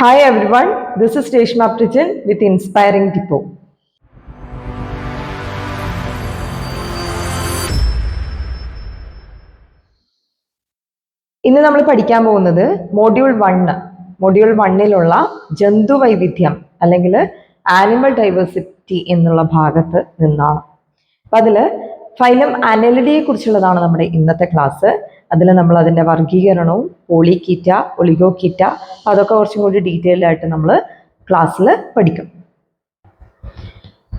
Hi one this is Reshma Prijan with inspiring depot ഇന്ന് നമ്മൾ പഠിക്കാൻ പോകുന്നത് മോഡ്യൂൾ വണ്ണ് മോഡ്യൂൾ വണ്ണിലുള്ള ജന്തുവൈവിധ്യം അല്ലെങ്കിൽ ആനിമൽ ഡൈവേഴ്സിറ്റി എന്നുള്ള ഭാഗത്ത് നിന്നാണ്. അപ്പം അതിൽ ഫൈലം അനലിഡിയെ കുറിച്ചുള്ളതാണ് നമ്മുടെ ഇന്നത്തെ ക്ലാസ് അതിൽ നമ്മൾ അതിന്റെ വർഗീകരണവും പോളിക്കീറ്റ ഒളിഗോക്കീറ്റ അതൊക്കെ കുറച്ചും കൂടി ഡീറ്റെയിൽഡ് ആയിട്ട് നമ്മൾ ക്ലാസ്സിൽ പഠിക്കും.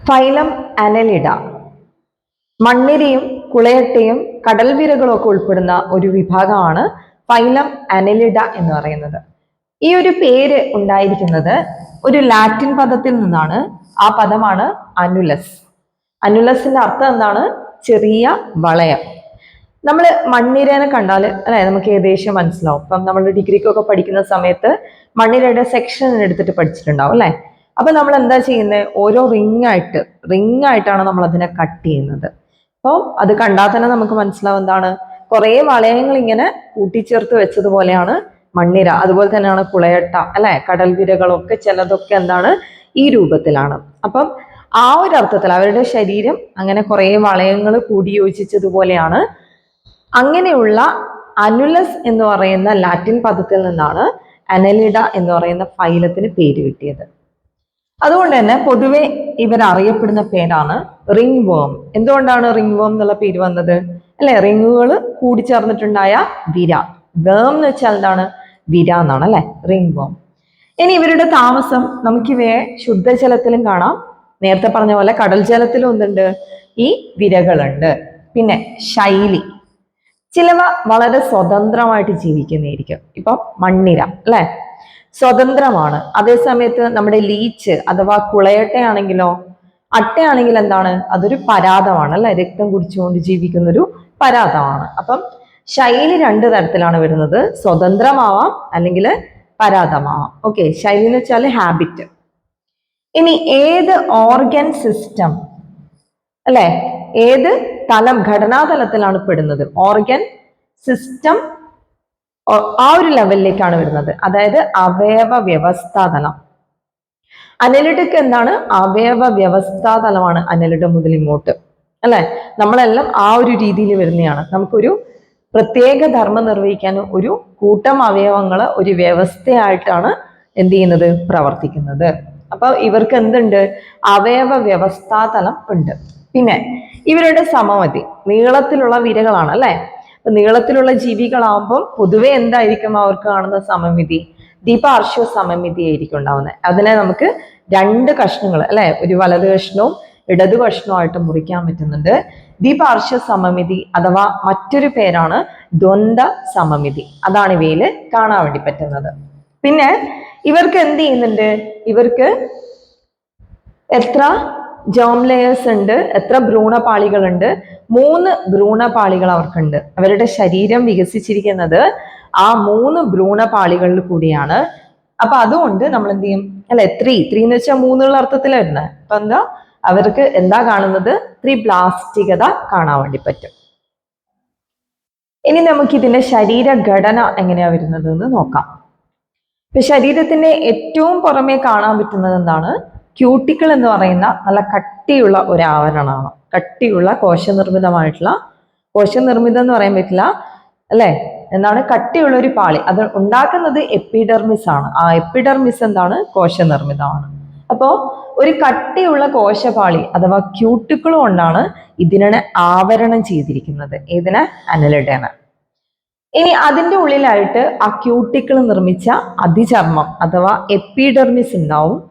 Phylum annelida. മണ്ണിരയും കുളയട്ടയും കടൽ വിരകളും ഒക്കെ ഉൾപ്പെടുന്ന ഒരു വിഭാഗമാണ് ഫൈലം അനലിഡ എന്ന് പറയുന്നത്. ഈ ഒരു പേര് ഉണ്ടായിരിക്കുന്നത് ഒരു ലാറ്റിൻ പദത്തിൽ നിന്നാണ്. ആ പദമാണ് അനുലസ്. അനുലസിന്റെ അർത്ഥം എന്താണ്? ചെറിയ വളയം. നമ്മൾ മണ്ണിരേനെ കണ്ടാൽ അല്ലെ നമുക്ക് ഏകദേശം മനസ്സിലാവും. ഇപ്പം നമ്മൾ ഡിഗ്രിക്കൊക്കെ പഠിക്കുന്ന സമയത്ത് മണ്ണിരയുടെ സെക്ഷൻ എടുത്തിട്ട് പഠിച്ചിട്ടുണ്ടാവും അല്ലെ? അപ്പൊ നമ്മൾ എന്താ ചെയ്യുന്നത് ഓരോ റിംഗ് ആയിട്ട് റിംഗ് ആയിട്ടാണ് നമ്മൾ അതിനെ കട്ട് ചെയ്യുന്നത്. അപ്പോൾ അത് കണ്ടാൽ തന്നെ നമുക്ക് മനസ്സിലാവും എന്താണ്? കുറേ വളയങ്ങൾ ഇങ്ങനെ കൂട്ടിച്ചേർത്ത് വെച്ചതുപോലെയാണ് മണ്ണിര. അതുപോലെ തന്നെയാണ് കുളയട്ട അല്ലെ? കടൽ വിരകളൊക്കെ ചിലതൊക്കെ എന്താണ്? ഈ രൂപത്തിലാണ്. അപ്പം ആ ഒരു അർത്ഥത്തിൽ അവരുടെ ശരീരം അങ്ങനെ കുറേ വളയങ്ങൾ കൂടി യോജിച്ചതുപോലെയാണ് അങ്ങനെയുള്ള അനുലസ് എന്ന് പറയുന്ന ലാറ്റിൻ പദത്തിൽ നിന്നാണ് അനലിഡ എന്ന് പറയുന്ന ഫൈലത്തിന് പേര് കിട്ടിയത്. അതുകൊണ്ട് തന്നെ പൊതുവെ ഇവർ അറിയപ്പെടുന്ന പേരാണ് റിംഗ് വേം എന്തുകൊണ്ടാണ് റിംഗ് വേം എന്നുള്ള പേര് വന്നത്? അല്ലെ റിങ്ങുകൾ കൂടിച്ചേർന്നിട്ടുണ്ടായ വിര. വേം എന്ന് വെച്ചാൽ എന്താണ്? വിര എന്നാണ് അല്ലെ? റിംഗ് വേം ഇനി ഇവരുടെ താമസം നമുക്കിവയെ ശുദ്ധജലത്തിലും കാണാം. നേരത്തെ പറഞ്ഞ പോലെ കടൽ ജലത്തിലും എന്തുണ്ട്? ഈ വിരകളുണ്ട്. പിന്നെ ശൈലി. ചിലവ വളരെ സ്വതന്ത്രമായിട്ട് ജീവിക്കുന്നതായിരിക്കും. ഇപ്പൊ മണ്ണിര അല്ലെ? സ്വതന്ത്രമാണ്. അതേസമയത്ത് നമ്മുടെ ലീച്ച് അഥവാ കുളയട്ടയാണെങ്കിലോ അട്ടയാണെങ്കിൽ എന്താണ്? അതൊരു പരാതമാണ് അല്ലെ? രക്തം കുടിച്ചുകൊണ്ട് ജീവിക്കുന്ന ഒരു പരാതമാണ്. അപ്പം ശൈലി രണ്ട് തരത്തിലാണ് വരുന്നത്. സ്വതന്ത്രമാവാം അല്ലെങ്കിൽ പരാതമാവാം. ഓക്കെ ശൈലി എന്ന് വെച്ചാൽ ഹാബിറ്റ് ഇനി ഏത് ഓർഗൻ സിസ്റ്റം അല്ലെ? ഏത് തലം ഘടനാതലത്തിലാണ് പെടുന്നത്. ഓർഗൻ സിസ്റ്റം ആ ഒരു ലെവലിലേക്കാണ് വരുന്നത്. അതായത് അവയവ വ്യവസ്ഥാതലം. അനലിഡക്ക് എന്താണ്? അവയവ വ്യവസ്ഥാതലമാണ് അനലിഡ മുതൽ ഇങ്ങോട്ട്. അല്ലെ? നമ്മളെല്ലാം ആ ഒരു രീതിയിൽ വരുന്നതാണ് നമുക്കൊരു പ്രത്യേക ധർമ്മം നിർവഹിക്കാൻ ഒരു കൂട്ടം അവയവങ്ങൾ ഒരു വ്യവസ്ഥയായിട്ടാണ് എന്ത് ചെയ്യുന്നത്? പ്രവർത്തിക്കുന്നത്. അപ്പൊ ഇവർക്ക് എന്തുണ്ട്? അവയവ വ്യവസ്ഥാതലം ഉണ്ട്. പിന്നെ ഇവരുടെ സമമതി. നീളത്തിലുള്ള വിരകളാണ് അല്ലെ? നീളത്തിലുള്ള ജീവികളാവുമ്പം പൊതുവെ എന്തായിരിക്കും അവർക്ക് കാണുന്ന സമമിതി? ദീപാർശ്വ സമമിതി ആയിരിക്കും ഉണ്ടാവുന്നത്. അതിനെ നമുക്ക് രണ്ട് കഷ്ണങ്ങൾ അല്ലെ? ഒരു വലത് കഷ്ണവും ഇടതു കഷ്ണവുമായിട്ട് മുറിക്കാൻ പറ്റുന്നുണ്ട്. ദീപാർശ്വ സമമിതി അഥവാ മറ്റൊരു പേരാണ് ദ്വന്ദ് സമമിതി. അതാണ് ഇവയിൽ കാണാൻ വേണ്ടി പറ്റുന്നത്. പിന്നെ ഇവർക്ക് എന്ത് ചെയ്യുന്നുണ്ട്? ഇവർക്ക് എത്ര? ജോം ലെയേഴ്സ് ഉണ്ട് എത്ര ഭ്രൂണപാളികളുണ്ട് മൂന്ന് ഭ്രൂണപാളികൾ അവർക്കുണ്ട്. അവരുടെ ശരീരം വികസിച്ചിരിക്കുന്നത് ആ മൂന്ന് ഭ്രൂണപാളികളിൽ കൂടിയാണ്. അപ്പൊ അതുകൊണ്ട് നമ്മൾ എന്ത് ചെയ്യും? അല്ലെ ത്രീ ത്രീ എന്ന് വെച്ചാൽ മൂന്നുള്ള അർത്ഥത്തിലാണ് വരുന്നത് അപ്പൊ എന്താ? അവർക്ക് എന്താ കാണുന്നത്? ത്രീ പ്ലാസ്റ്റികത കാണാൻ വേണ്ടി പറ്റും. ഇനി നമുക്ക് ഇതിന്റെ ശരീരഘടന എങ്ങനെയാ വരുന്നത് എന്ന് നോക്കാം. ഇപ്പൊ ശരീരത്തിന്റെ ഏറ്റവും പുറമേ കാണാൻ പറ്റുന്നത് എന്താണ്? ക്യൂട്ടിക്കിൾ എന്ന് പറയുന്ന നല്ല കട്ടിയുള്ള ഒരു ആവരണമാണ്. കട്ടിയുള്ള കോശനിർമ്മിതമായിട്ടുള്ള കോശനിർമ്മിതം എന്ന് പറയാൻ പറ്റില്ല അല്ലേ? എന്താണ്? കട്ടിയുള്ള ഒരു പാളി. അത് ഉണ്ടാക്കുന്നത് എപ്പിഡെർമിസ് ആണ്. ആ എപ്പിഡെർമിസ് എന്താണ്? കോശനിർമ്മിതമാണ്. അപ്പോൾ ഒരു കട്ടിയുള്ള കോശപാളി അഥവാ ക്യൂട്ടിക്കിൾ കൊണ്ടാണ് ഇതിനെ ആവരണം ചെയ്തിരിക്കുന്നത്. ഇതിനെ അനലിഡേന. ഇനി അതിന്റെ ഉള്ളിലായിട്ട് ആ ക്യൂട്ടിക്കിൾ നിർമ്മിച്ച അതിചർമ്മം അഥവാ എപ്പിഡെർമിസ് ഉണ്ടാവും.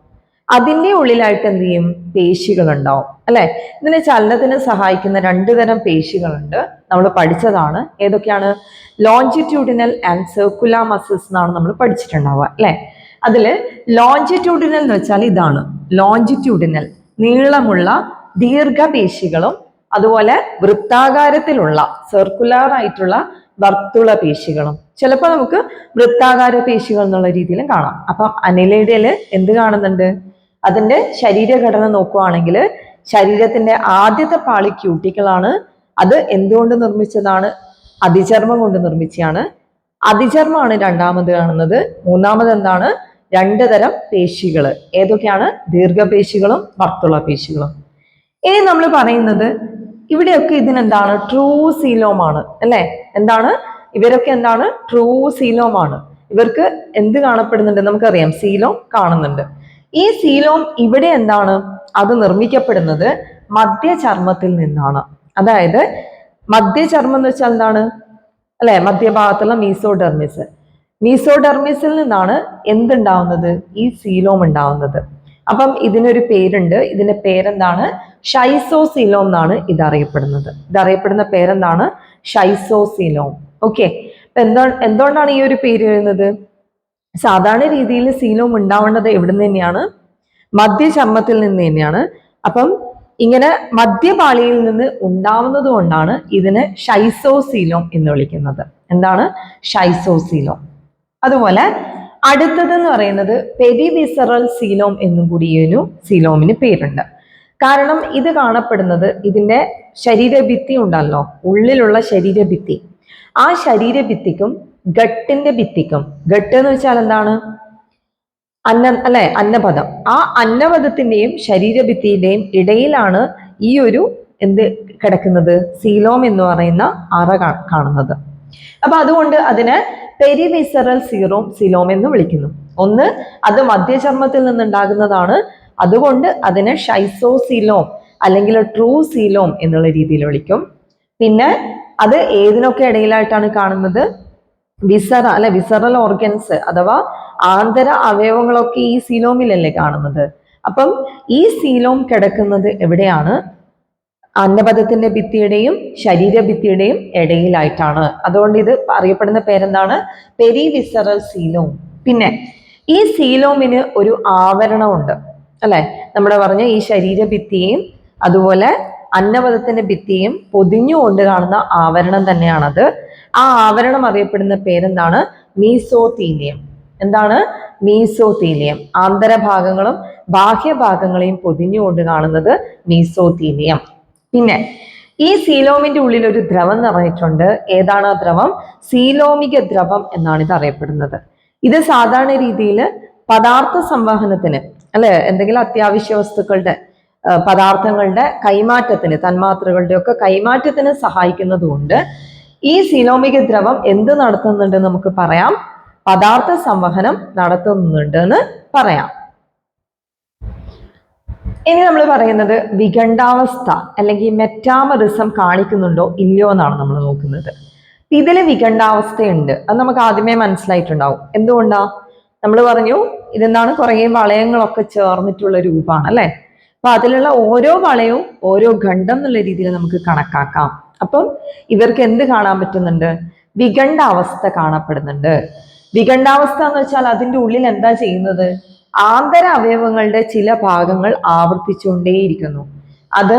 അതിന്റെ ഉള്ളിലായിട്ട് എന്ത് ചെയ്യും? പേശികളുണ്ടാവും. അല്ലെ? ഇതിന് ചലനത്തിന് സഹായിക്കുന്ന രണ്ടു തരം പേശികളുണ്ട്. നമ്മൾ പഠിച്ചതാണ്. ഏതൊക്കെയാണ്? ലോഞ്ചിറ്റ്യൂഡിനൽ ആൻഡ് സർക്കുലാർ മസിൽസ് എന്നാണ് നമ്മൾ പഠിച്ചിട്ടുണ്ടാവുക. അല്ലെ? അതിൽ ലോഞ്ചിറ്റ്യൂഡിനൽ എന്ന് വെച്ചാൽ ഇതാണ്. ലോഞ്ചിറ്റ്യൂഡിനൽ നീളമുള്ള ദീർഘപേശികളും അതുപോലെ വൃത്താകാരത്തിലുള്ള സർക്കുലർ ആയിട്ടുള്ള വർത്തുള പേശികളും. ചിലപ്പോൾ നമുക്ക് വൃത്താകാര പേശികൾ എന്നുള്ള രീതിയിലും കാണാം. അപ്പം അനിലയുടെ എന്ത് കാണുന്നുണ്ട്? അതിന്റെ ശരീരഘടന നോക്കുവാണെങ്കിൽ ശരീരത്തിന്റെ ആദ്യത്തെ പാളി ക്യൂട്ടിക്കളാണ്. അത് എന്തുകൊണ്ട് നിർമ്മിച്ചതാണ്? അതിചർമ്മം കൊണ്ട് നിർമ്മിച്ചതാണ് അതിചർമ്മമാണ് രണ്ടാമത് കാണുന്നത്. മൂന്നാമത് എന്താണ്? രണ്ട് തരം പേശികൾ. ഏതൊക്കെയാണ്? ദീർഘപേശികളും വർത്തുള്ള പേശികളും ഇനി നമ്മൾ പറയുന്നത് ഇവിടെയൊക്കെ ഇതിനെന്താണ്? ട്രൂ സീലോമാണ് അല്ലേ? എന്താണ്? ഇവരൊക്കെ എന്താണ്? ട്രൂ സീലോമാണ് ഇവർക്ക് എന്ത് കാണപ്പെടുന്നുണ്ട്? നമുക്കറിയാം. സീലോം കാണുന്നുണ്ട്. ഈ സീലോം ഇവിടെ എന്താണ്? അത് നിർമ്മിക്കപ്പെടുന്നത് മധ്യചർമ്മത്തിൽ നിന്നാണ്. അതായത് മധ്യചർമ്മം എന്ന് വെച്ചാൽ എന്താണ്? അല്ലെ? മധ്യഭാഗത്തുള്ള മീസോഡെർമിസ് മീസോഡെർമിസിൽ നിന്നാണ് എന്തുണ്ടാവുന്നത്? ഈ സീലോം ഉണ്ടാവുന്നത്. അപ്പം ഇതിനൊരു പേരുണ്ട്. ഇതിന്റെ പേരെന്താണ്? ഷൈസോസീലോം എന്നാണ് ഇത് അറിയപ്പെടുന്നത് ഇത് അറിയപ്പെടുന്ന പേരെന്താണ് ഷൈസോസീലോം ഓക്കെ എന്തോ എന്തുകൊണ്ടാണ് ഈ ഒരു പേര് വരുന്നത്? സാധാരണ രീതിയിൽ സീനോം ഉണ്ടാവേണ്ടത് എവിടെ നിന്ന് തന്നെയാണ്? മദ്യചർമ്മത്തിൽ നിന്ന് തന്നെയാണ്. അപ്പം ഇങ്ങനെ മദ്യപാളിയിൽ നിന്ന് ഉണ്ടാവുന്നത് കൊണ്ടാണ് ഇതിന് ഷൈസോസീലോം എന്ന് വിളിക്കുന്നത്. എന്താണ്? ഷൈസോസീലോം അതുപോലെ അടുത്തതെന്ന് പറയുന്നത് പെരിവിസറൽ സീലോം എന്നും കൂടി ഒരു സീലോമിന് പേരുണ്ട്. കാരണം ഇത് കാണപ്പെടുന്നത് ഇതിന്റെ ശരീരഭിത്തി ഉണ്ടല്ലോ. ഉള്ളിലുള്ള ശരീരഭിത്തി. ആ ശരീരഭിത്തിക്കും ഗട്ടിന്റെ ഭിത്തിക്കും. ഗട്ട് എന്ന് വെച്ചാൽ എന്താണ്? അന്ന അല്ലെ? അന്നപദം. ആ അന്നപദത്തിന്റെയും ശരീരഭിത്തിയുടെയും ഇടയിലാണ് ഈ ഒരു എന്ത് കിടക്കുന്നത്? സീലോം എന്ന് പറയുന്ന അറ കാണുന്നത്. അപ്പൊ അതുകൊണ്ട് അതിനെ പെരിവിസറൽ സീറോം സിലോം എന്ന് വിളിക്കുന്നു. ഒന്ന് അത് മധ്യചർമ്മത്തിൽ നിന്നുണ്ടാകുന്നതാണ്. അതുകൊണ്ട് അതിനെ ഷൈസോ സീലോം അല്ലെങ്കിൽ ട്രൂ സീലോം എന്നുള്ള രീതിയിൽ വിളിക്കും. പിന്നെ അത് ഏതിനൊക്കെ ഇടയിലായിട്ടാണ് കാണുന്നത്? വിസറ അല്ലെ വിസറൽ ഓർഗൻസ് അഥവാ ആന്തര അവയവങ്ങളൊക്കെ ഈ സീലോമിലല്ലേ കാണുന്നത്. അപ്പം ഈ സീലോം കിടക്കുന്നത് എവിടെയാണ്? അന്നപഥത്തിന്റെ ഭിത്തിയുടെയും ശരീരഭിത്തിയുടെയും ഇടയിലായിട്ടാണ്. അതുകൊണ്ട് ഇത് അറിയപ്പെടുന്ന പേരെന്താണ്? പെരി വിസറൽ സീലോം പിന്നെ ഈ സീലോമിന് ഒരു ആവരണമുണ്ട് അല്ലെ? നമ്മുടെ പറഞ്ഞ ഈ ശരീര ശരീരഭിത്തിയെയും അതുപോലെ അന്നപഥത്തിന്റെ ഭിത്തിയും പൊതിഞ്ഞുകൊണ്ട് കാണുന്ന ആവരണം തന്നെയാണത്. ആ ആവരണം അറിയപ്പെടുന്ന പേരെന്താണ്? മീസോതീലിയം. എന്താണ്? മീസോതീലിയം. ആന്തരഭാഗങ്ങളും ബാഹ്യഭാഗങ്ങളെയും പൊതിഞ്ഞുകൊണ്ട് കാണുന്നത് മീസോതീലിയം. പിന്നെ ഈ സീലോമിന്റെ ഉള്ളിൽ ഒരു ദ്രവം നിറഞ്ഞിട്ടുണ്ട് ഏതാണ് ആ ദ്രവം? സീലോമിക ദ്രവം എന്നാണ് ഇത് അറിയപ്പെടുന്നത്. ഇത് സാധാരണ രീതിയിൽ പദാർത്ഥ സംവഹനത്തിന് അല്ലെ? എന്തെങ്കിലും അത്യാവശ്യ വസ്തുക്കളുടെ പദാർത്ഥങ്ങളുടെ കൈമാറ്റത്തിന് തന്മാത്രകളുടെ ഒക്കെ കൈമാറ്റത്തിന് സഹായിക്കുന്നത് കൊണ്ട് ഈ സിനോമിക ദ്രവം എന്ത് നടത്തുന്നുണ്ട് നമുക്ക് പറയാം. പദാർത്ഥ സംവഹനം നടത്തുന്നുണ്ട് എന്ന് പറയാം. ഇനി നമ്മൾ പറയുന്നത് വികണ്ടാവസ്ഥ അല്ലെങ്കിൽ മെറ്റാമറിസം കാണിക്കുന്നുണ്ടോ ഇല്ലയോ എന്നാണ് നമ്മൾ നോക്കുന്നത്. ഇതിൽ വികണ്ടാവസ്ഥയുണ്ട് അത് നമുക്ക് ആദ്യമേ മനസ്സിലായിട്ടുണ്ടാവും. എന്തുകൊണ്ടാ? നമ്മൾ പറഞ്ഞു ഇതെന്താണ്? കുറേ വളയങ്ങളൊക്കെ ചേർന്നിട്ടുള്ള രൂപമാണ് അല്ലെ? അപ്പൊ അതിലുള്ള ഓരോ വളയവും ഓരോ ഖണ്ഡം എന്നുള്ള രീതിയിൽ നമുക്ക് കണക്കാക്കാം. അപ്പം ഇവർക്ക് എന്ത് കാണാൻ പറ്റുന്നുണ്ട്? വിഖണ്ഡാവസ്ഥ കാണപ്പെടുന്നുണ്ട്. വികണ്ടാവസ്ഥ എന്ന് വെച്ചാൽ അതിന്റെ ഉള്ളിൽ എന്താ ചെയ്യുന്നത്? ആന്തര അവയവങ്ങളുടെ ചില ഭാഗങ്ങൾ ആവർത്തിച്ചുകൊണ്ടേയിരിക്കുന്നു. അത്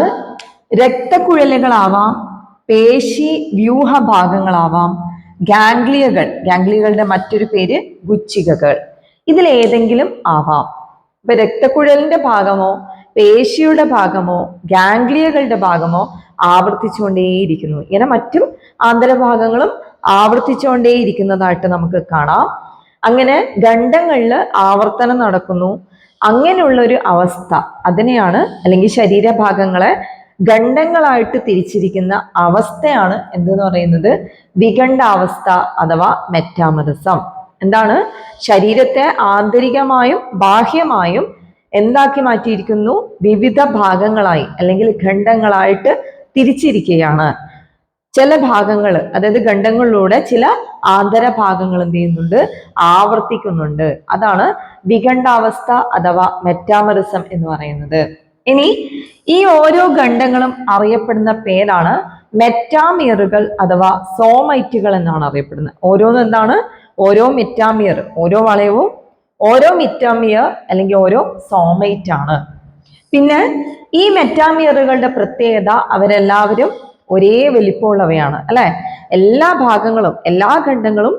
രക്തക്കുഴലുകളാവാം പേശി വ്യൂഹ ഭാഗങ്ങളാവാം ഗാംഗ്ലിയകൾ ഗാംഗ്ലിയകളുടെ മറ്റൊരു പേര് ഗുച്ചികകൾ ഇതിലേതെങ്കിലും ആവാം. ഇപ്പൊ രക്തക്കുഴലിന്റെ ഭാഗമോ പേശിയുടെ ഭാഗമോ ഗാംഗ്ലിയകളുടെ ഭാഗമോ ആവർത്തിച്ചുകൊണ്ടേയിരിക്കുന്നു. ഇങ്ങനെ മറ്റും ആന്തരഭാഗങ്ങളും ആവർത്തിച്ചുകൊണ്ടേയിരിക്കുന്നതായിട്ട് നമുക്ക് കാണാം. അങ്ങനെ ഖണ്ഡങ്ങളിൽ ആവർത്തനം നടക്കുന്നു. അങ്ങനെയുള്ള ഒരു അവസ്ഥ അതിനെയാണ് അല്ലെങ്കിൽ ശരീരഭാഗങ്ങളെ ഖണ്ഡങ്ങളായിട്ട് തിരിച്ചിരിക്കുന്ന അവസ്ഥയാണ് എന്തെന്ന് പറയുന്നത്? വിഖണ്ഡാവസ്ഥ അഥവാ മെറ്റാമറിസം. എന്താണ്? ശരീരത്തെ ആന്തരികമായും ബാഹ്യമായും എന്താക്കി മാറ്റിയിരിക്കുന്നു? വിവിധ ഭാഗങ്ങളായി അല്ലെങ്കിൽ ഖണ്ഡങ്ങളായിട്ട് തിരിച്ചിരിക്കുകയാണ്. ചില ഭാഗങ്ങൾ അതായത് ഖണ്ഡങ്ങളിലൂടെ ചില ആന്തര ഭാഗങ്ങൾ എന്ത് ചെയ്യുന്നുണ്ട്? ആവർത്തിക്കുന്നുണ്ട്. അതാണ് വിഖണ്ഡാവസ്ഥ അഥവാ മെറ്റാമറിസം എന്ന് പറയുന്നത്. ഇനി ഈ ഓരോ ഖണ്ഡങ്ങളും അറിയപ്പെടുന്ന പേരാണ് മെറ്റാമിയറുകൾ അഥവാ സോമൈറ്റുകൾ എന്നാണ് അറിയപ്പെടുന്നത്. ഓരോന്ന് എന്താണ്? ഓരോ മെറ്റാമിയർ ഓരോ വളയവും ഓരോ മിറ്റാമിയർ അല്ലെങ്കിൽ ഓരോ സോമൈറ്റ് ആണ് പിന്നെ ഈ മെറ്റാമിയറുകളുടെ പ്രത്യേകത അവരെല്ലാവരും ഒരേ വലിപ്പമുള്ളവയാണ് അല്ലെ? എല്ലാ ഭാഗങ്ങളും എല്ലാ ഖണ്ഡങ്ങളും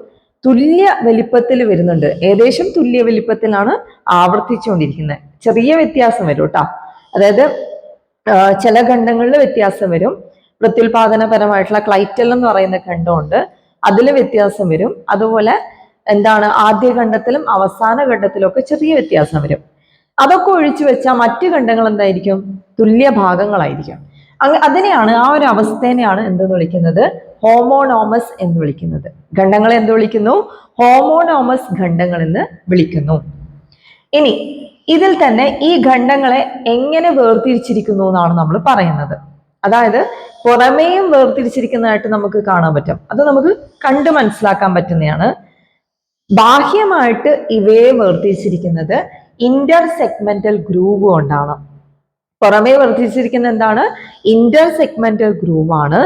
തുല്യ വലിപ്പത്തിൽ വരുന്നുണ്ട്. ഏകദേശം തുല്യ വലിപ്പത്തിലാണ് ആവർത്തിച്ചുകൊണ്ടിരിക്കുന്നത്. ചെറിയ വ്യത്യാസം വരും കേട്ടോ അതായത് ചില ഖണ്ഡങ്ങളിൽ വ്യത്യാസം വരും. പ്രത്യുൽപാദനപരമായിട്ടുള്ള ക്ലൈറ്റൽ എന്ന് പറയുന്ന ഖണ്ഡമുണ്ട്. അതിൽ വ്യത്യാസം വരും. അതുപോലെ എന്താണ് ആദ്യ ഖണ്ഡത്തിലും അവസാന ഖണ്ഡത്തിലും ഒക്കെ ചെറിയ വ്യത്യാസം വരും. അതൊക്കെ ഒഴിച്ചു വെച്ചാൽ മറ്റു ഖണ്ഡങ്ങൾ എന്തായിരിക്കും? തുല്യ ഭാഗങ്ങളായിരിക്കും. അങ്ങ് അതിനെയാണ് ആ ഒരു അവസ്ഥേനെയാണ് എന്തെന്ന് വിളിക്കുന്നത്? ഹോമോണോമസ് എന്ന് വിളിക്കുന്നത്. ഖണ്ഡങ്ങളെ എന്ത് വിളിക്കുന്നു? ഹോമോണോമസ് ഖണ്ഡങ്ങൾ എന്ന് വിളിക്കുന്നു. ഇനി ഇതിൽ തന്നെ ഈ ഖണ്ഡങ്ങളെ എങ്ങനെ വേർതിരിച്ചിരിക്കുന്നു എന്നാണ് നമ്മൾ പറയുന്നത്. അതായത് പുറമേയും വേർതിരിച്ചിരിക്കുന്നതായിട്ട് നമുക്ക് കാണാൻ പറ്റും. അത് നമുക്ക് കണ്ടു മനസ്സിലാക്കാൻ പറ്റുന്നതാണ്. ബാഹ്യമായിട്ട് ഇവയെ വേർതിരിച്ചിരിക്കുന്നത് ഇന്റർ സെഗ്മെന്റൽ ഗ്രൂവ് കൊണ്ടാണ്. പുറമേ വർദ്ധിച്ചിരിക്കുന്ന എന്താണ്? ഇന്റർ സെഗ്മെന്റൽ ഗ്രൂവാണ്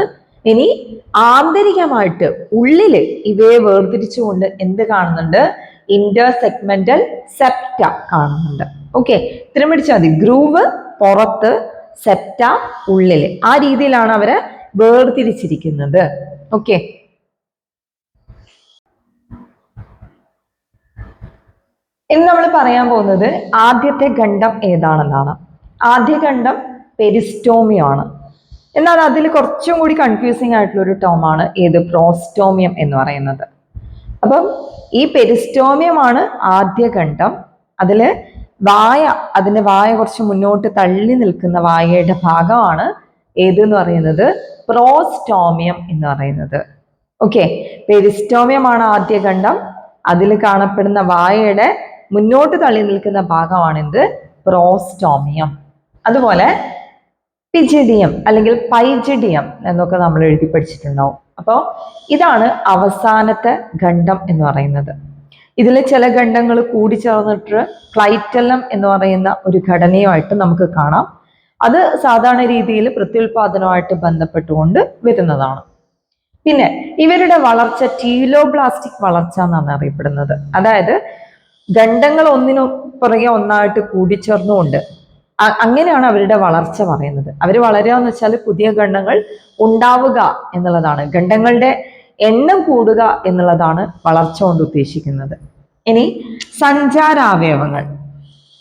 ഇനി ആന്തരികമായിട്ട് ഉള്ളിൽ ഇവയെ വേർതിരിച്ചുകൊണ്ട് എന്ത് കാണുന്നുണ്ട്? ഇന്റർ സെഗ്മെന്റൽ സെപ്റ്റ കാണുന്നുണ്ട്. ഓക്കെ ഇത്രയും പിടിച്ചാൽ മതി. ഗ്രൂവ് പുറത്ത് സെപ്റ്റ ഉള്ളിൽ. ആ രീതിയിലാണ് അവരെ വേർതിരിച്ചിരിക്കുന്നത്. ഓക്കെ ഇന്ന് നമ്മൾ പറയാൻ പോകുന്നത് ആദ്യത്തെ ഖണ്ഡം ഏതാണെന്നാണ്. ആദ്യ ഖണ്ഡം പെരിസ്റ്റോമിയാണ്. എന്നാൽ അതിൽ കുറച്ചും കൂടി കൺഫ്യൂസിങ് ആയിട്ടുള്ള ഒരു ടോമാണ് ഏത്? പ്രോസ്റ്റോമിയം എന്ന് പറയുന്നത്. അപ്പം ഈ പെരിസ്റ്റോമിയമാണ് ആദ്യ ഖണ്ഡം. അതിൽ വായ അതിന്റെ വായ കുറച്ച് മുന്നോട്ട് തള്ളി നിൽക്കുന്ന വായയുടെ ഭാഗമാണ് ഏത് എന്ന് പറയുന്നത്? പ്രോസ്റ്റോമിയം എന്ന് പറയുന്നത്. ഓക്കെ പെരിസ്റ്റോമിയമാണ് ആദ്യ ഖണ്ഡം. അതിൽ കാണപ്പെടുന്ന വായയുടെ മുന്നോട്ട് തള്ളി നിൽക്കുന്ന ഭാഗമാണെന്ത്? പ്രോസ്റ്റോമിയം അതുപോലെ പിജിഡിയം അല്ലെങ്കിൽ പൈജിഡിയം എന്നൊക്കെ നമ്മൾ എഴുതി പഠിച്ചിട്ടുണ്ടാവും. അപ്പോൾ ഇതാണ് അവസാനത്തെ ഖണ്ഡം എന്ന് പറയുന്നത്. ഇതിലെ ചില ഖണ്ഡങ്ങൾ കൂടിച്ചേർന്നിട്ട് ക്ലൈറ്റലം എന്ന് പറയുന്ന ഒരു ഘടനയുമായിട്ട് നമുക്ക് കാണാം. അത് സാധാരണ രീതിയിൽ പ്രത്യുൽപാദനവുമായിട്ട് ബന്ധപ്പെട്ടുകൊണ്ട് വരുന്നതാണ്. പിന്നെ ഇവരുടെ വളർച്ച ടീലോബ്ലാസ്റ്റിക് വളർച്ച എന്നാണ് അറിയപ്പെടുന്നത്. അതായത് ഖണ്ഡങ്ങൾ ഒന്നിനു പുറകെ ഒന്നായിട്ട് കൂടിച്ചേർന്നുകൊണ്ട് അങ്ങനെയാണ് അവരുടെ വളർച്ച പറയുന്നത്. അവർ വളരുക എന്ന് വെച്ചാൽ പുതിയ ഖണ്ഡങ്ങൾ ഉണ്ടാവുക എന്നുള്ളതാണ്. ഖണ്ഡങ്ങളുടെ എണ്ണം കൂടുക എന്നുള്ളതാണ് വളർച്ച കൊണ്ട് ഉദ്ദേശിക്കുന്നത്. ഇനി സഞ്ചാരാവയവങ്ങൾ.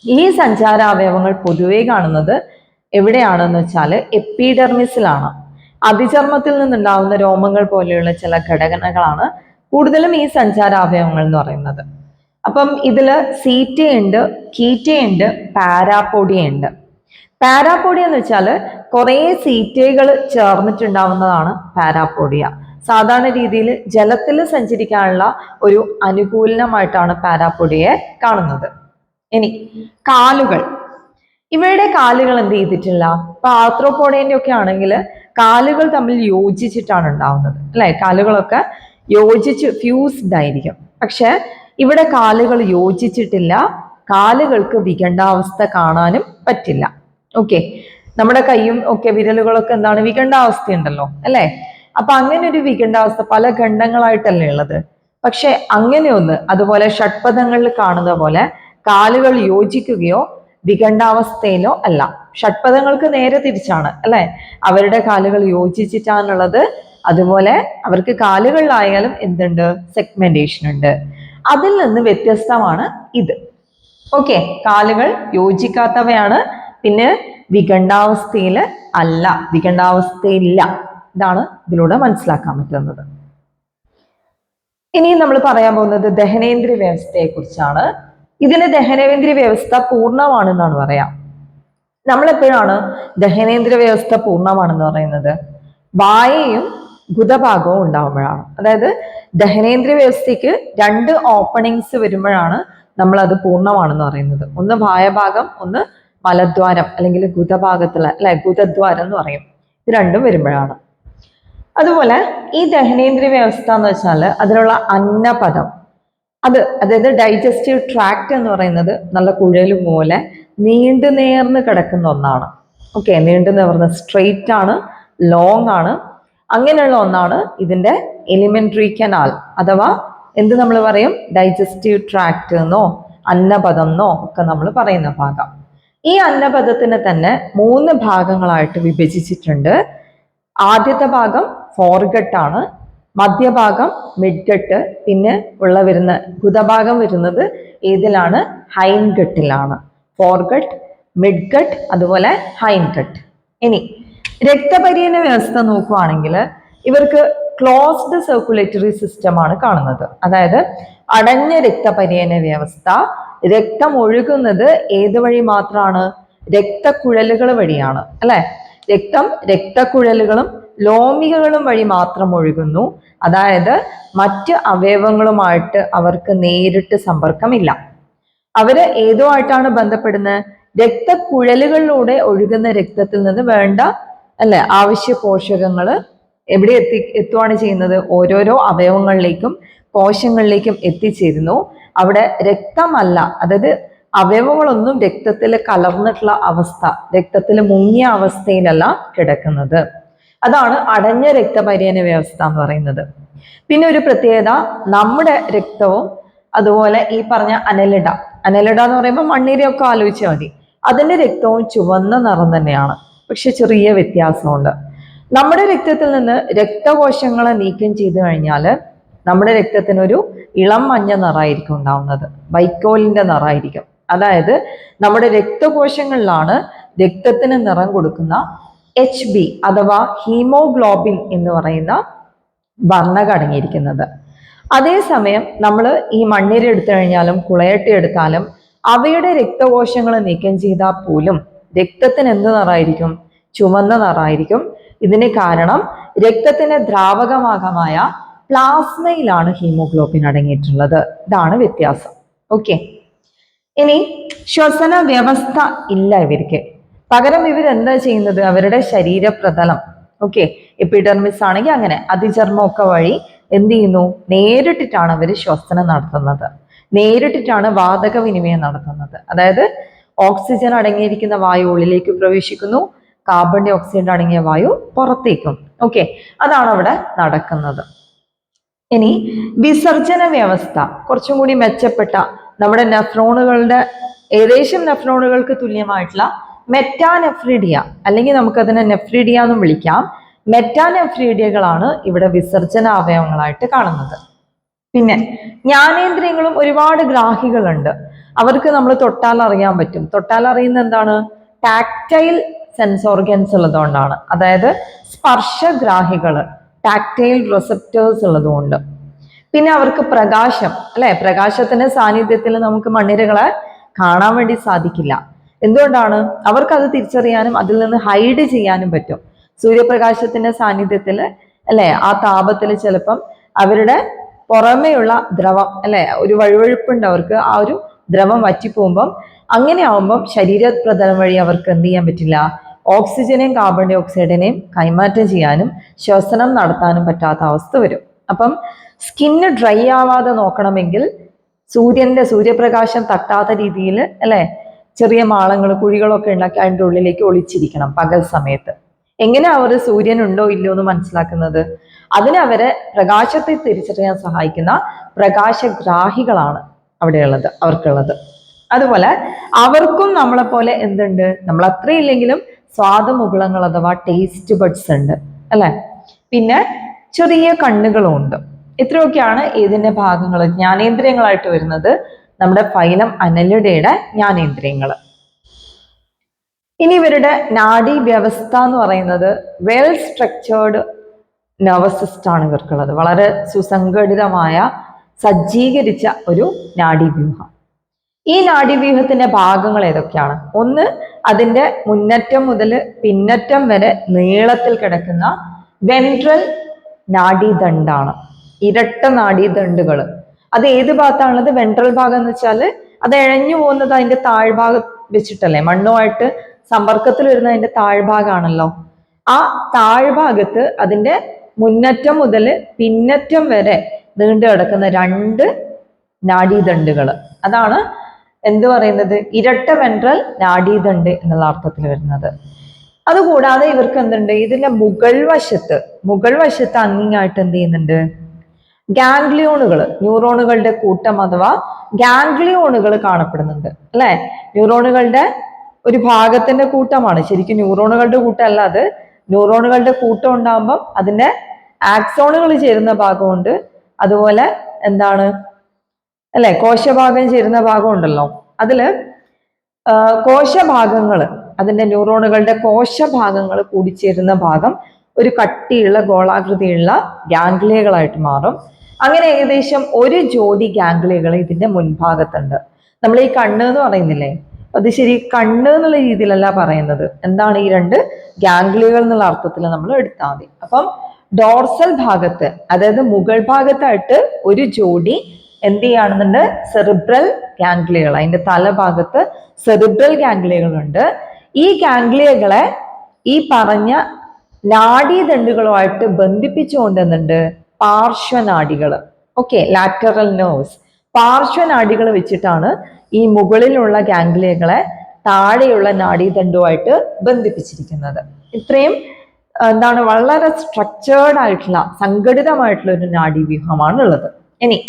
ഈ സഞ്ചാരാവയവങ്ങൾ പൊതുവേ കാണുന്നത് എവിടെയാണെന്ന് വെച്ചാൽ എപ്പിഡെർമിസിലാണ്. അതിചർമ്മത്തിൽ നിന്നുണ്ടാവുന്ന രോമങ്ങൾ പോലെയുള്ള ചില ഘടകങ്ങളാണ് കൂടുതലും ഈ സഞ്ചാരാവയവങ്ങൾ എന്ന് പറയുന്നത്. അപ്പം ഇതിൽ സീറ്റയുണ്ട് കീറ്റയുണ്ട് പാരാപ്പോഡിയുണ്ട് പാരാപ്പോഡിയ എന്ന് വെച്ചാൽ കുറേ സീറ്റകൾ ചേർന്നിട്ടുണ്ടാവുന്നതാണ് പാരാപ്പൊടിയ സാധാരണ രീതിയിൽ ജലത്തിൽ സഞ്ചരിക്കാനുള്ള ഒരു അനുകൂലമായിട്ടാണ് പാരാപ്പൊടിയെ കാണുന്നത്. ഇനി കാലുകൾ. ഇവയുടെ കാലുകൾ എന്ത് ചെയ്തിട്ടില്ല? ഇപ്പൊ ആർത്രോപോഡേന്റെ ഒക്കെ ആണെങ്കിൽ കാലുകൾ തമ്മിൽ യോജിച്ചിട്ടാണ് ഉണ്ടാവുന്നത്. അല്ലെ? കാലുകളൊക്കെ യോജിച്ച് ഫ്യൂസ്ഡ് ആയിരിക്കും. പക്ഷെ ഇവിടെ കാലുകൾ യോജിച്ചിട്ടില്ല. കാലുകൾക്ക് വികണ്ടാവസ്ഥ കാണാനും പറ്റില്ല. ഓക്കെ നമ്മുടെ കൈയും ഒക്കെ വിരലുകളൊക്കെ എന്താണ്? വികണ്ടാവസ്ഥ ഉണ്ടല്ലോ അല്ലേ? അപ്പൊ അങ്ങനെ ഒരു വികണ്ടാവസ്ഥ പല ഖണ്ഡങ്ങളായിട്ടല്ലേ ഉള്ളത്. പക്ഷെ അങ്ങനെ ഒന്ന് അതുപോലെ ഷഡ്പഥങ്ങളിൽ കാണുന്ന പോലെ കാലുകൾ യോജിക്കുകയോ വികണ്ടാവസ്ഥയിലോ അല്ല. ഷഡ്പഥങ്ങൾക്ക് നേരെ തിരിച്ചാണ് അല്ലെ? അവരുടെ കാലുകൾ യോജിച്ചിട്ടാണുള്ളത്. അതുപോലെ അവർക്ക് കാലുകളിലായാലും എന്തുണ്ട്? സെഗ്മെന്റേഷൻ ഉണ്ട്. അതിൽ നിന്ന് വ്യത്യസ്തമാണ് ഇത്. ഓക്കെ കാലുകൾ യോജിക്കാത്തവയാണ്. പിന്നെ വികണ്ടാവസ്ഥയിൽ അല്ല വികണ്ടാവസ്ഥയില്ല. ഇതാണ് ഇതിലൂടെ മനസ്സിലാക്കാൻ പറ്റുന്നത്. ഇനി നമ്മൾ പറയാൻ പോകുന്നത് ദഹനേന്ദ്രിയ വ്യവസ്ഥയെ കുറിച്ചാണ് ഇതിന് ദഹനേന്ദ്രിയ വ്യവസ്ഥ പൂർണമാണെന്നാണ് പറയാം. നമ്മൾ എപ്പോഴാണ് ദഹനേന്ദ്രിയ വ്യവസ്ഥ പൂർണമാണെന്ന് പറയുന്നത്? വായയും ഗുദഭാഗവും ഉണ്ടാകുമ്പോഴാണ് അതായത് ദഹനേന്ദ്രിയ വ്യവസ്ഥയ്ക്ക് രണ്ട് ഓപ്പണിങ്സ് വരുമ്പോഴാണ് നമ്മൾ അത് പൂർണമാണെന്ന് പറയുന്നത്. ഒന്ന് വായഭാഗം ഒന്ന് മലദ്വാരം അല്ലെങ്കിൽ ഗുദഭാഗത്തുള്ള അല്ലെ ഗുദദ്വാരം എന്ന് പറയും. ഇത് രണ്ടും വരുമ്പോഴാണ്. അതുപോലെ ഈ ദഹനേന്ദ്രിയ വ്യവസ്ഥ എന്ന് വെച്ചാൽ അതിനുള്ള അന്നപദം. അത് അതായത് ഡൈജസ്റ്റീവ് ട്രാക്ട് എന്ന് പറയുന്നത് നല്ല കുഴൽ പോലെ നീണ്ടു നേർന്ന് കിടക്കുന്ന ഒന്നാണ്. ഓക്കെ നീണ്ടു നേർന്ന് സ്ട്രെയിറ്റ് ആണ് ലോങ് ആണ് അങ്ങനെയുള്ള ഒന്നാണ് ഇതിന്റെ എലിമെന്ററി കനാൽ അഥവാ എന്ത് നമ്മൾ പറയും? ഡൈജസ്റ്റീവ് ട്രാക്ട് എന്നോ അന്നപദം എന്നോ ഒക്കെ നമ്മൾ പറയുന്ന ഭാഗം. ഈ അന്നപദത്തിനെ തന്നെ മൂന്ന് ഭാഗങ്ങളായിട്ട് വിഭജിച്ചിട്ടുണ്ട്. ആദ്യത്തെ ഭാഗം ഫോർഗട്ടാണ് മധ്യഭാഗം മിഡ്ഗട്ട് പിന്നെ ഉള്ള വരുന്ന ഗുദഭാഗം വരുന്നത് ഏതിലാണ്? ഹൈൻഗട്ടിലാണ് ഫോർഗട്ട് മിഡ്ഗട്ട് അതുപോലെ ഹൈൻഗട്ട് ഇനി രക്തപര്യന വ്യവസ്ഥ നോക്കുവാണെങ്കിൽ ഇവർക്ക് ക്ലോസ്ഡ് സർക്കുലേറ്ററി സിസ്റ്റം ആണ് കാണുന്നത്. അതായത് അടഞ്ഞ രക്തപര്യന വ്യവസ്ഥ രക്തം ഒഴുകുന്നത് ഏത് വഴി മാത്രമാണ് രക്തക്കുഴലുകൾ വഴിയാണ് അല്ലെ? രക്തം രക്തക്കുഴലുകളും ലോമികകളും വഴി മാത്രം ഒഴുകുന്നു. അതായത് മറ്റ് അവയവങ്ങളുമായിട്ട് അവർക്ക് നേരിട്ട് സമ്പർക്കമില്ല. അവർ ഏതുമായിട്ടാണ് ബന്ധപ്പെടുന്നത്? രക്തക്കുഴലുകളിലൂടെ ഒഴുകുന്ന രക്തത്തിൽ നിന്ന് വേണ്ട അല്ലെ? ആവശ്യ പോഷകങ്ങൾ എവിടെ എത്തി എത്തുവാണ് ചെയ്യുന്നത്? ഓരോരോ അവയവങ്ങളിലേക്കും കോശങ്ങളിലേക്കും എത്തിച്ചേരുന്നു. അവിടെ രക്തമല്ല അതായത് അവയവങ്ങളൊന്നും രക്തത്തിൽ കലർന്നിട്ടുള്ള അവസ്ഥ രക്തത്തിൽ മുങ്ങിയ അവസ്ഥയിലല്ല കിടക്കുന്നത്. അതാണ് അടഞ്ഞ രക്തപര്യന വ്യവസ്ഥ എന്ന് പറയുന്നത്. പിന്നെ ഒരു പ്രത്യേകത നമ്മുടെ രക്തവും അതുപോലെ ഈ പറഞ്ഞ അനലിഡ. അനലിഡ എന്ന് പറയുമ്പോൾ മണ്ണീരയൊക്കെ ആലോചിച്ചാൽ മതി. അതിന്റെ രക്തവും ചുവന്ന നിറം തന്നെയാണ്. പക്ഷെ ചെറിയ വ്യത്യാസമുണ്ട്. നമ്മുടെ രക്തത്തിൽ നിന്ന് രക്തകോശങ്ങളെ നീക്കം ചെയ്തു കഴിഞ്ഞാൽ നമ്മുടെ രക്തത്തിനൊരു ഇളം മഞ്ഞ നിറമായിരിക്കും ഉണ്ടാവുന്നത്. വൈക്കോലിന്റെ നിറമായിരിക്കും. അതായത് നമ്മുടെ രക്തകോശങ്ങളിലാണ് രക്തത്തിന് നിറം കൊടുക്കുന്ന എച്ച് ബി അഥവാ ഹീമോഗ്ലോബിൻ എന്ന് പറയുന്ന വർണക അടങ്ങിയിരിക്കുന്നത്. അതേസമയം നമ്മൾ ഈ മണ്ണിര എടുത്തു കഴിഞ്ഞാലും കുളയട്ടി എടുത്താലും അവയുടെ രക്തകോശങ്ങൾ നീക്കം ചെയ്താൽ പോലും രക്തത്തിന് എന്ത് നിറായിരിക്കും ചുമന്ന നിറായിരിക്കും ഇതിന് കാരണം രക്തത്തിന്റെ ദ്രാവകമാകമായ പ്ലാസ്മയിലാണ് ഹീമോഗ്ലോബിൻ അടങ്ങിയിട്ടുള്ളത്. ഇതാണ് വ്യത്യാസം. ഓക്കെ. ഇനി ശ്വസന വ്യവസ്ഥ ഇല്ല ഇവർക്ക്. പകരം ഇവരെന്താ ചെയ്യുന്നത്? അവരുടെ ശരീരപ്രതലം. ഓക്കെ. എപ്പിഡെർമിസ് ആണെങ്കിൽ അങ്ങനെ അതിചർമ്മമൊക്കെ വഴി എന്ത് ചെയ്യുന്നു? നേരിട്ടിട്ടാണ് അവർ ശ്വസനം നടത്തുന്നത്. നേരിട്ടിട്ടാണ് വാതക വിനിമയം നടത്തുന്നത്. അതായത് ഓക്സിജൻ അടങ്ങിയിരിക്കുന്ന വായു ഉള്ളിലേക്ക് പ്രവേശിക്കുന്നു. കാർബൺ ഡൈ ഓക്സൈഡ് അടങ്ങിയ വായു പുറത്തേക്കും. ഓക്കെ അതാണ് അവിടെ നടക്കുന്നത്. ഇനി വിസർജന വ്യവസ്ഥ. കുറച്ചും കൂടി മെച്ചപ്പെട്ട നമ്മുടെ നെഫ്രോണുകളുടെ ഏകദേശം നെഫ്രോണുകൾക്ക് തുല്യമായിട്ടുള്ള മെറ്റാനെഫ്രീഡിയ അല്ലെങ്കിൽ നമുക്കതിനെ നെഫ്രീഡിയ എന്നും വിളിക്കാം. മെറ്റാനെഫ്രീഡിയകളാണ് ഇവിടെ വിസർജന അവയവങ്ങളായിട്ട് കാണുന്നത്. പിന്നെ ജ്ഞാനേന്ദ്രിയങ്ങളും ഒരുപാട് ഗ്രാഹികളുണ്ട്. അവർക്ക് നമ്മൾ തൊട്ടാൽ അറിയാൻ പറ്റും. തൊട്ടാൽ അറിയുന്ന എന്താണ്? ടാക്ടൈൽ സെൻസ് ഓർഗൻസ് ഉള്ളതുകൊണ്ടാണ്. അതായത് സ്പർശഗ്രാഹികൾ ടാക്ടൈൽ റിസപ്റ്റേഴ്സ് ഉള്ളതുകൊണ്ട്. പിന്നെ അവർക്ക് പ്രകാശം അല്ലെ? പ്രകാശത്തിന്റെ സാന്നിധ്യത്തിൽ നമുക്ക് മണ്ണിരകളെ കാണാൻ വേണ്ടി സാധിക്കില്ല. എന്തുകൊണ്ടാണ്? അവർക്ക് അത് തിരിച്ചറിയാനും അതിൽ നിന്ന് ഹൈഡ് ചെയ്യാനും പറ്റും. സൂര്യപ്രകാശത്തിന്റെ സാന്നിധ്യത്തിൽ അല്ലെ? ആ താപത്തിൽ ചിലപ്പം അവരുടെ പുറമേയുള്ള ദ്രവം അല്ലെ? ഒരു വഴുവഴുപ്പുണ്ട് അവർക്ക്. ആ ഒരു ദ്രവം വറ്റിപ്പോകുമ്പം അങ്ങനെ ആവുമ്പം ശരീരപ്രതലം വഴി അവർക്ക് എന്ത് ചെയ്യാൻ പറ്റില്ല? ഓക്സിജനെയും കാർബൺ ഡൈ ഓക്സൈഡിനെയും കൈമാറ്റം ചെയ്യാനും ശ്വസനം നടത്താനും പറ്റാത്ത അവസ്ഥ വരും. അപ്പം സ്കിന്ന് ഡ്രൈ ആവാതെ നോക്കണമെങ്കിൽ സൂര്യന്റെ സൂര്യപ്രകാശം തട്ടാത്ത രീതിയിൽ അല്ലെ? ചെറിയ മാളങ്ങൾ കുഴികളൊക്കെ ഉണ്ടാക്കി അതിന്റെ ഉള്ളിലേക്ക് ഒളിച്ചിരിക്കണം പകൽ സമയത്ത്. എങ്ങനെ അവർ സൂര്യൻ ഉണ്ടോ ഇല്ലയോ എന്ന് മനസ്സിലാക്കുന്നത്? അതിനെ അവരെ പ്രകാശത്തെ തിരിച്ചറിയാൻ സഹായിക്കുന്ന പ്രകാശഗ്രാഹികളാണ്. അവിടെയുള്ളത് അവർക്കുള്ളത്. അതുപോലെ അവർക്കും നമ്മളെ പോലെ എന്തുണ്ട്? നമ്മൾ അത്രയില്ലെങ്കിലും സ്വാദമുകുളങ്ങൾ അഥവാ ടേസ്റ്റ് ബഡ്സ് ഉണ്ട് അല്ലെ? പിന്നെ ചെറിയ കണ്ണുകളും ഉണ്ട്. ഇത്രയൊക്കെയാണ് ഇതിന്റെ ഭാഗങ്ങൾ ജ്ഞാനേന്ദ്രിയങ്ങളായിട്ട് വരുന്നത് നമ്മുടെ ഫൈലം അനലിഡയുടെ ജ്ഞാനേന്ദ്രിയങ്ങൾ. ഇനി ഇവരുടെ നാഡി വ്യവസ്ഥ എന്ന് പറയുന്നത് വെൽ സ്ട്രക്ചേർഡ് നെർവസ് സിസ്റ്റം ആണ് ഇവർക്കുള്ളത്. വളരെ സുസംഘടിതമായ സജ്ജീകരിച്ച ഒരു നാഡീവ്യൂഹം. ഈ നാഡീവ്യൂഹത്തിന്റെ ഭാഗങ്ങൾ ഏതൊക്കെയാണ്? ഒന്ന് അതിന്റെ മുന്നറ്റം മുതൽ പിന്നറ്റം വരെ നീളത്തിൽ കിടക്കുന്ന വെൻട്രൽ നാഡീദണ്ഡാണ്. ഇരട്ട നാഡീദണ്ഡുകൾ അത് ഏത് ഭാഗത്താണുള്ളത്? വെൻട്രൽ ഭാഗം എന്ന് വെച്ചാൽ അത് ഇഴഞ്ഞു പോകുന്നത് അതിന്റെ താഴ്ഭാഗം വെച്ചിട്ടല്ലേ? മണ്ണുമായിട്ട് സമ്പർക്കത്തിൽ വരുന്ന അതിന്റെ താഴ്ഭാഗമാണല്ലോ ആ താഴ്ഭാഗത്ത് അതിന്റെ മുന്നറ്റം മുതൽ പിന്നറ്റം വരെ നീണ്ടു കിടക്കുന്ന രണ്ട് നാഡീദണ്ഡുകൾ അതാണ് എന്ത് പറയുന്നത്? ഇരട്ട വെൻട്രൽ നാഡീദണ്ട് എന്നുള്ള അർത്ഥത്തിൽ വരുന്നത്. അതുകൂടാതെ ഇവർക്ക് എന്തുണ്ട്? ഇതിന്റെ മുകൾ വശത്ത് മുകൾ വശത്ത് അങ്ങിങ്ങായിട്ട് എന്ത് ചെയ്യുന്നുണ്ട്? ഗാംഗ്ലിയോണുകൾ ന്യൂറോണുകളുടെ കൂട്ടം അഥവാ ഗാംഗ്ലിയോണുകൾ കാണപ്പെടുന്നുണ്ട്. അല്ലെ? ന്യൂറോണുകളുടെ ഒരു ഭാഗത്തിന്റെ കൂട്ടമാണ്. ശരിക്കും ന്യൂറോണുകളുടെ കൂട്ടമല്ല അത്. ന്യൂറോണുകളുടെ കൂട്ടം ഉണ്ടാകുമ്പം അതിന്റെ ആക്സോണുകൾ ചേരുന്ന ഭാഗമുണ്ട്. അതുപോലെ എന്താണ്? അല്ലെ കോശഭാഗം ചേരുന്ന ഭാഗം ഉണ്ടല്ലോ. അതിൽ കോശഭാഗങ്ങൾ അതിന്റെ ന്യൂറോണുകളുടെ കോശഭാഗങ്ങൾ കൂടിച്ചേരുന്ന ഭാഗം ഒരു കട്ടിയുള്ള ഗോളാകൃതിയുള്ള ഗാംഗ്ലിയകളായിട്ട് മാറും. അങ്ങനെ ഏകദേശം ഒരു ജോഡി ഗാംഗ്ലിയകൾ ഇതിന്റെ മുൻഭാഗത്തുണ്ട്. നമ്മൾ ഈ കണ്ണ് എന്ന് പറയുന്നില്ലേ? അത് ശരി കണ്ണ് എന്നുള്ള രീതിയിലല്ല പറയുന്നത്. എന്താണ് ഈ രണ്ട് ഗാംഗ്ലിയകൾ എന്നുള്ള അർത്ഥത്തിൽ നമ്മൾ എടുത്താൽ മതി. അപ്പം ഡോർസൽ ഭാഗത്ത് അതായത് മുകൾ ഭാഗത്തായിട്ട് ഒരു ജോഡി എന്ത് ചെയ്യുകയാണെന്നുണ്ട്? സെറിബ്രൽ ഗാംഗ്ലിയകൾ അതിന്റെ തലഭാഗത്ത് സെറിബ്രൽ ഗാംഗ്ലിയകളുണ്ട് ഈ ഗാംഗ്ലിയകളെ ഈ പറഞ്ഞ നാഡീദണ്ഡുകളുമായിട്ട് ബന്ധിപ്പിച്ചുകൊണ്ടുവന്നുണ്ട് പാർശ്വനാഡികൾ ഓക്കെ ലാറ്ററൽ നോവ്സ് പാർശ്വനാഡികൾ വെച്ചിട്ടാണ് ഈ മുകളിലുള്ള ഗാംഗ്ലിയകളെ താഴെയുള്ള നാഡീദണ്ഡുമായിട്ട് ബന്ധിപ്പിച്ചിരിക്കുന്നത്. ഇത്രയും എന്താണ് വളരെ സ്ട്രക്ചേർഡ് ആയിട്ടുള്ള സംഘടിതമായിട്ടുള്ള ഒരു നാഡീവ്യൂഹമാണ് ഉള്ളത് ഇനി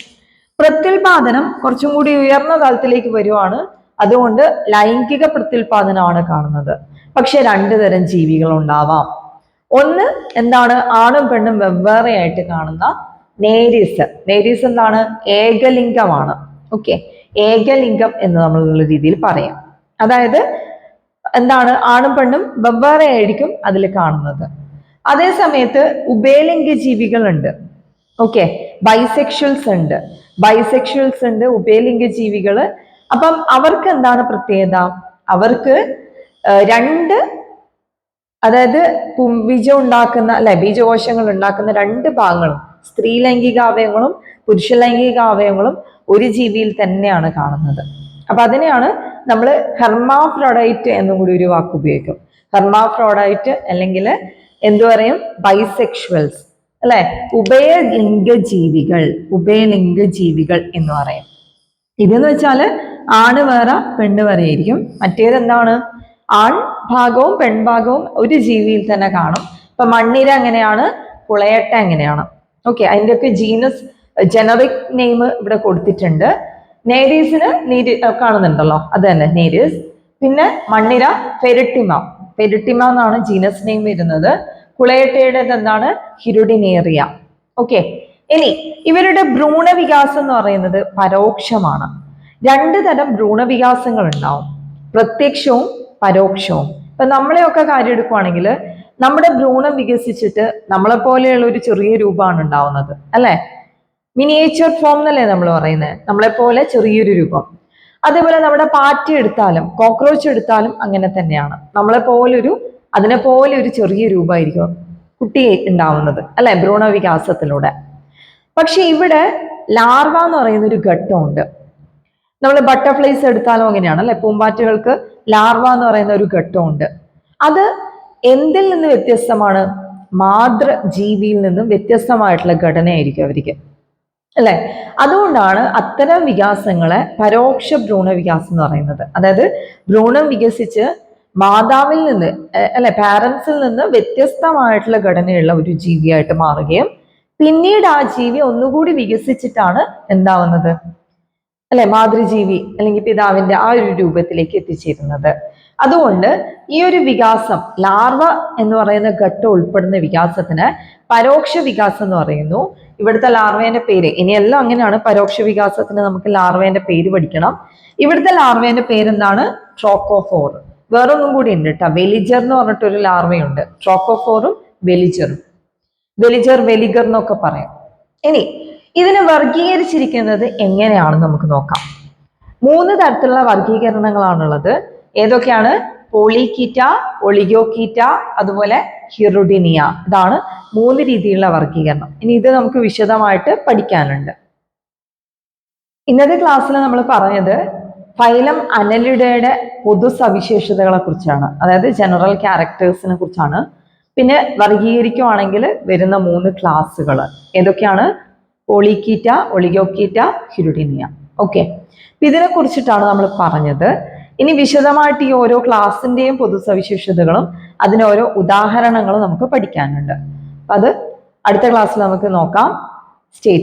പ്രത്യുൽപാദനം കുറച്ചും കൂടി ഉയർന്ന തലത്തിലേക്ക് വരുവാണ്. അതുകൊണ്ട് ലൈംഗിക പ്രത്യുൽപാദനമാണ് കാണുന്നത്. പക്ഷെ രണ്ടു തരം ജീവികൾ ഉണ്ടാവാം. ഒന്ന് എന്താണ് ആണും പെണ്ണും വെവ്വേറെ ആയിട്ട് കാണുന്ന നേരീസ്. നേരീസ് എന്താണ്? ഏകലിംഗമാണ്. ഓക്കെ. ഏകലിംഗം എന്ന് നമ്മളുള്ള രീതിയിൽ പറയാം. അതായത് എന്താണ്? ആണും പെണ്ണും വെവ്വേറെ ആയിരിക്കും അതിൽ കാണുന്നത്. അതേ സമയത്ത് ഉഭയലിംഗ ജീവികളുണ്ട് ഓക്കെ ബൈസെക്ഷൽസ് ഉണ്ട്. ബൈസെക്ഷൽസ് ഉണ്ട് ഉഭയലിംഗ ജീവികൾ അപ്പം അവർക്ക് എന്താണ് പ്രത്യേകത? അവർക്ക് രണ്ട് അതായത് ബീജം ഉണ്ടാക്കുന്ന അല്ലെ ബീജകോശങ്ങൾ ഉണ്ടാക്കുന്ന രണ്ട് ഭാഗങ്ങളും സ്ത്രീ ലൈംഗിക അവയവങ്ങളും പുരുഷ ലൈംഗിക അവയവങ്ങളും ഒരു ജീവിയിൽ തന്നെയാണ് കാണുന്നത്. അപ്പൊ അതിനെയാണ് നമ്മൾ ഹെർമാഫ്രോഡൈറ്റ് എന്നും കൂടി ഒരു വാക്ക് ഉപയോഗിക്കും. ഹെർമാഫ്രോഡൈറ്റ് അല്ലെങ്കിൽ എന്തു പറയും? ബൈസെക്ഷുവൽസ്. അല്ലെ? ഉഭയലിംഗ ജീവികൾ ഉഭയലിംഗ ജീവികൾ എന്ന് പറയും. ഇതെന്ന് വെച്ചാൽ ആണ് വേറെ പെണ്ണ് വേറെ ആയിരിക്കും. മറ്റേത് എന്താണ് ആൺ ഭാഗവും പെൺഭാഗവും ഒരു ജീവിയിൽ തന്നെ കാണും. ഇപ്പൊ മണ്ണിര എങ്ങനെയാണ്? കുളയട്ട എങ്ങനെയാണ്? ഓക്കെ അതിന്റെയൊക്കെ ജീനസ് ജനറിക് നെയിം ഇവിടെ കൊടുത്തിട്ടുണ്ട്. നേരീസിന് നീര് കാണുന്നുണ്ടല്ലോ. അത് തന്നെ നേരീസ്. പിന്നെ മണ്ണിര പെരുട്ടിമ. പെരുട്ടിമ എന്നാണ് ജീനസ് നെയിം വരുന്നത്. കുളയട്ടയുടെ എന്താണ്? ഹിരുഡിനേറിയ ഓക്കെ ഇനി ഇവരുടെ ഭ്രൂണവികാസം എന്ന് പറയുന്നത് പരോക്ഷമാണ്. രണ്ട് തരം ഭ്രൂണവികാസങ്ങൾ ഉണ്ടാവും പ്രത്യക്ഷവും പരോക്ഷവും. ഇപ്പൊ നമ്മളെയൊക്കെ കാര്യം എടുക്കുവാണെങ്കിൽ നമ്മുടെ ഭ്രൂണം വികസിച്ചിട്ട് നമ്മളെ പോലെയുള്ള ഒരു ചെറിയ രൂപമാണ് ഉണ്ടാവുന്നത്. അല്ലെ? മിനിയേച്ചർ ഫോം എന്നല്ലേ നമ്മൾ പറയുന്നത് നമ്മളെ പോലെ ചെറിയൊരു രൂപം. അതേപോലെ നമ്മുടെ പാറ്റി എടുത്താലും കോക്രോച്ച് എടുത്താലും അങ്ങനെ തന്നെയാണ്. നമ്മളെ പോലൊരു അതിനെ പോലെ ഒരു ചെറിയ രൂപമായിരിക്കും കുട്ടി ഉണ്ടാവുന്നത് അല്ലെ? ഭ്രൂണവികാസത്തിലൂടെ. പക്ഷെ ഇവിടെ ലാർവ എന്ന് പറയുന്ന ഒരു ഘട്ടമുണ്ട്. നമ്മൾ ബട്ടർഫ്ലൈസ് എടുത്താലും അങ്ങനെയാണ് അല്ലെ? പൂമ്പാറ്റകൾക്ക് ലാർവ എന്ന് പറയുന്ന ഒരു ഘട്ടമുണ്ട്. അത് എന്തിൽ നിന്ന് വ്യത്യസ്തമാണ്? മാതൃ ജീവിയിൽ നിന്നും വ്യത്യസ്തമായിട്ടുള്ള ഘടനയായിരിക്കും അവർക്ക് അല്ലെ? അതുകൊണ്ടാണ് അത്തരം വികാസങ്ങളെ പരോക്ഷ ഭ്രൂണ വികാസം എന്ന് പറയുന്നത്. അതായത് ഭ്രൂണം വികസിച്ച് മാതാവിൽ നിന്ന് അല്ലെ പാരൻസിൽ നിന്ന് വ്യത്യസ്തമായിട്ടുള്ള ഘടനയുള്ള ഒരു ജീവിയായിട്ട് മാറുകയും പിന്നീട് ആ ജീവി ഒന്നുകൂടി വികസിച്ചിട്ടാണ് എന്താവുന്നത്? അല്ലെ മാതൃജീവി അല്ലെങ്കിൽ പിതാവിന്റെ ആ ഒരു രൂപത്തിലേക്ക് എത്തിച്ചേരുന്നത്. അതുകൊണ്ട് ഈ ഒരു വികാസം ലാർവ എന്ന് പറയുന്ന ഘട്ടം ഉൾപ്പെടുന്ന വികാസത്തിന് പരോക്ഷ വികാസം എന്ന് പറയുന്നു. ഇവിടുത്തെ ലാർവേന്റെ പേര് ഇനിയെല്ലാം അങ്ങനെയാണ്. പരോക്ഷ വികാസത്തിന് നമുക്ക് ലാർവേന്റെ പേര് പഠിക്കണം. ഇവിടുത്തെ ലാർവേന്റെ പേരെന്താണ്? ട്രോക്കോഫോർ വേറൊന്നും കൂടി ഉണ്ട് കേട്ടോ വെലിജർ എന്ന് പറഞ്ഞിട്ടൊരു ലാർവയുണ്ട് ട്രോക്കോഫോറും വെലിജറും വെലിജർ വെലിഗർ എന്നൊക്കെ പറയാം. ഇനി ഇതിനെ വർഗീകരിച്ചിരിക്കുന്നത് എങ്ങനെയാണെന്ന് നമുക്ക് നോക്കാം. മൂന്ന് തരത്തിലുള്ള വർഗീകരണങ്ങളാണുള്ളത് ഏതൊക്കെയാണ്? പോളിക്കീറ്റ ഒളിഗോക്കീറ്റ അതുപോലെ ഹിറുഡിനിയ ഇതാണ് മൂന്ന് രീതിയിലുള്ള വർഗീകരണം ഇനി ഇത് നമുക്ക് വിശദമായിട്ട് പഠിക്കാനുണ്ട്. ഇന്നത്തെ ക്ലാസ്സിൽ നമ്മൾ പറഞ്ഞത് ഫൈലം അനലിഡയുടെ പൊതു സവിശേഷതകളെ കുറിച്ചാണ്. അതായത് ജനറൽ ക്യാരക്ടേഴ്സിനെ കുറിച്ചാണ്. പിന്നെ വർഗീകരിക്കുവാണെങ്കിൽ വരുന്ന മൂന്ന് ക്ലാസ്സുകൾ ഏതൊക്കെയാണ്? പോളിക്കീറ്റ ഒളിഗോക്കീറ്റ ഹിരുഡിനിയ ഓക്കെ ഇതിനെ കുറിച്ചിട്ടാണ് നമ്മൾ പറഞ്ഞത്. ഇനി വിശദമായിട്ട് ഈ ഓരോ ക്ലാസ്സിന്റെയും പൊതുസവിശേഷതകളും അതിന് ഓരോ ഉദാഹരണങ്ങളും നമുക്ക് പഠിക്കാനുണ്ട്. അത് അടുത്ത ക്ലാസ്സിൽ നമുക്ക് നോക്കാം. സ്റ്റേ